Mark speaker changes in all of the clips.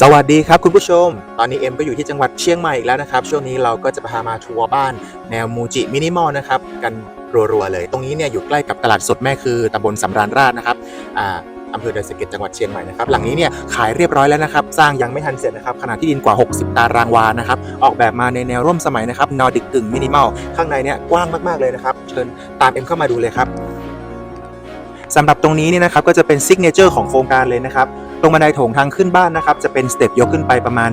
Speaker 1: สวัสดีครับคุณผู้ชม ตอนนี้เอ็มก็อยู่ที่จังหวัดเชียงใหม่อีกแล้วนะครับ ช่วงนี้เราก็จะพามาทัวร์บ้านแนวมูจิมินิมอลนะครับ กันรัวๆเลย ตรงนี้เนี่ยอยู่ใกล้กับตลาดสดแม่คือตำบลสำราญราชนะครับอ่าอำเภอเดอยสะเก็ดจังหวัดเชียงใหม่นะครับหลังนี้เนี่ยขายเรียบร้อยแล้วนะครับ สร้างยังไม่ทันเสร็จนะครับขนาดที่ดินกว่า 60 ตารางวานะครับ ออกแบบมาในแนวร่วมสมัยนะครับนอร์ดิกกึ่งมินิมอลข้างในเนี่ยกว้างมากๆเลยนะครับ เชิญตามเอ็มเข้ามาดูเลยครับสำหรับตรงนี้เนี่ยนะครับก็จะเป็นซิกเนเจอร์ของโครงการเลยนะครับ ตรงบันไดโถงทางขึ้นบ้านนะครับ จะเป็นสเต็ปยกขึ้นไปประมาณ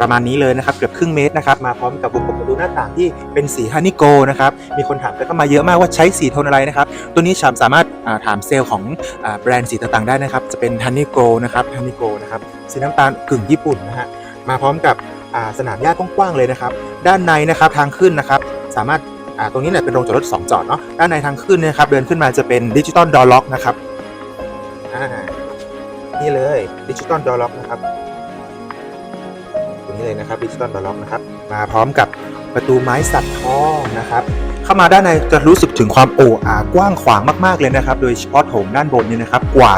Speaker 1: ประมาณนี้เลยนะครับ เกือบครึ่งเมตรนะครับมาพร้อมกับวงกลมประตูหน้าต่างที่เป็นสีฮันนี่โกนะครับมีคนถามกันเข้ามาเยอะมากว่าใช้สีโทนอะไรนะครับ ตัวนี้ฉามสามารถถามเซลล์ของอแบรนด์สีต่างๆได้นะครับ จะเป็นฮันนี่โกนะครับฮันนี่โกนะครับสีน้ำตาลกึ่งญี่ปุ่นนะฮะมาพร้อมกับสนามหญ้ากว้างๆเลยนะครับ ด้านในนะครับทางขึ้นนะครับ สามารถตรงนี้เนี่ยเป็นโรงจอดรถ 2 จอดเนาะด้านในทางขึ้นนะครับ เดินขึ้นมาจะเป็นดิจิตอลดอล็อกนะครับ นี่เลยดิจิตอลดอล็อกนะครับตรงนี้เลยนะครับดิจิตอลดอล็อกนะครับมาพร้อมกับประตูไม้สักทองนะครับ เข้ามาด้านในจะรู้สึกถึงความโอ้อากว้างขวางมากๆเลยนะครับ โดยเฉพาะโถงด้านบนนี่นะครับกว่า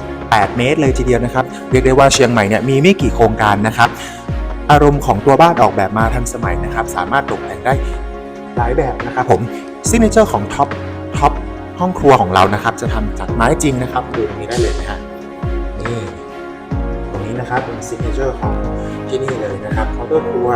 Speaker 1: 8 เมตรเลยทีเดียวนะครับ เรียกได้ว่าเชียงใหม่เนี่ยมีไม่กี่โครงการนะครับ อารมณ์ของตัวบ้านออกแบบมาทันสมัยนะครับ สามารถตกแต่งได้หลายแบบนะครับผมซิกเนเจอร์ของท็อปท็อปห้องครัวของเรานะครับ จะทำจากไม้จริงนะครับดูตรงนี้ได้เลยนะฮะ นี่ตรงนี้นะครับเป็นซิกเนเจอร์ของที่นี่เลยนะครับเคาน์เตอร์ครัว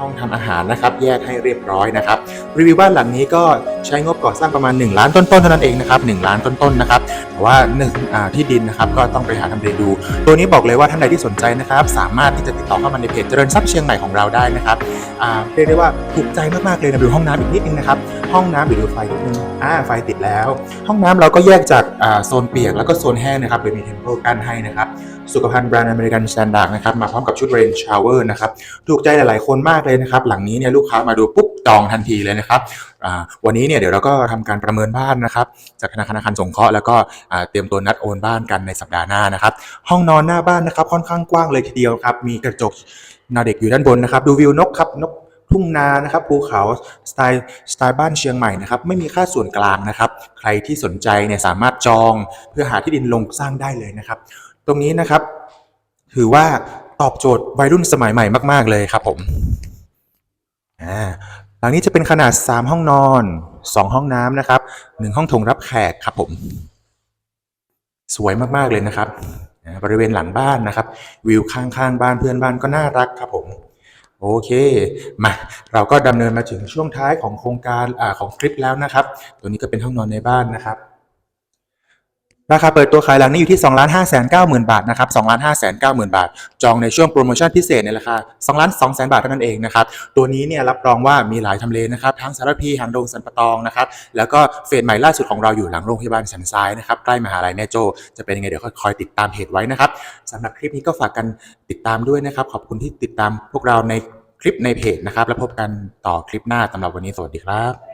Speaker 1: ห้องทำอาหารนะครับ แยกให้เรียบร้อยนะครับรีวิวบ้านหลังนี้ก็ใช้งบก่อสร้างประมาณ 1 ล้านต้นๆเท่านั้นเองนะครับ1ล้านต้นๆนะครับแต่ว่าหนึ่งอ่าที่ดินนะครับก็ต้องไปหาทำเลดู ตัวนี้บอกเลยว่าท่านใดที่สนใจนะครับ สามารถที่จะติดต่อเข้ามาในเพจเจริญทรัพย์เชียงใหม่ของเราได้นะครับอ่าเรียกได้ว่าถูกใจมากๆเลยนะดูห้องน้ำอีกนิดนึงนะครับห้องน้ำเดี๋ยวดูไฟนิดนึงอ่าไฟติดแล้ว ห้องน้ำเราก็แยกจากอ่าโซนเปียกแล้วก็โซนแห้งนะครับโดยมีเทมเพลกั้นให้นะครับสุขภัณฑ์แบรนด์อเมริกันสแตนดาร์ดนะครับมาพร้อมกับชุดเรนชาวเวอร์นะครับถูกใจหลายๆคนมากเลยนะครับ หลังนี้เนี่ยลูกค้ามาดูปุ๊บจองทันทีเลยนะครับวันนี้เนี่ยเดี๋ยวเราก็ทำการประเมินบ้านนะครับจากธนาคารสงเคราะห์แล้วก็เตรียมตัวนัดโอนบ้านกันในสัปดาห์หน้านะครับ ห้องนอนหน้าบ้านนะครับ ค่อนข้างกว้างเลยทีเดียวครับ มีกระจกนาเด็กอยู่ด้านบนนะครับ ดูวิวนกครับนกทุ่งนานะครับภูเขาสไตล์สไตล์บ้านเชียงใหม่นะครับไม่มีค่าส่วนกลางนะครับ ใครที่สนใจเนี่ยสามารถจองเพื่อหาที่ดินลงสร้างได้เลยนะครับ ตรงนี้นะครับ ถือว่าตอบโจทย์วัยรุ่นสมัยใหม่มาก ๆ เลยครับผม อ่าหลังนี้จะเป็นขนาด 3 ห้องนอน 2 ห้องน้ำนะครับ 1 ห้องโถงรับแขกครับผม สวยมากๆเลยนะครับบริเวณหลังบ้านนะครับ วิวข้างๆบ้านเพื่อนบ้านก็น่ารักครับผม โอเค มา เราก็ดำเนินมาถึงช่วงท้ายของโครงการอของคลิปแล้วนะครับ ตัวนี้ก็เป็นห้องนอนในบ้านนะครับ ราคาเปิดตัวขายหลังนี้อยู่ที่ 2 5 9 0 0 0 0 บาทนะครับ2 5 9 0 0 0 บาท จองในช่วงโปรโมชั่นพิเศษในราคา2ล้าน2แสนบาทเท่านั้นเองนะครับ ตัวนี้เนี่ยรับรองว่ามีหลายทำเลนะครับ ทั้งสารพีหางดงสันปะตองนะครับ แล้วก็เฟสใหม่ล่าสุดของเราอยู่หลังโรงพยาบาลสันทรายนะครับใกล้มหาลัยแม่โจ้จะเป็นยังไงเดี๋ยวคอยติดตามเพจไว้นะครับสำหรับคลิปนี้ก็ฝากกันติดตามด้วยนะครับ ขอบคุณที่ติดตามพวกเราในคลิปในเพจนะครับ แล้วพบกันต่อคลิปหน้าสำหรับวันนี้สวัสดีครับ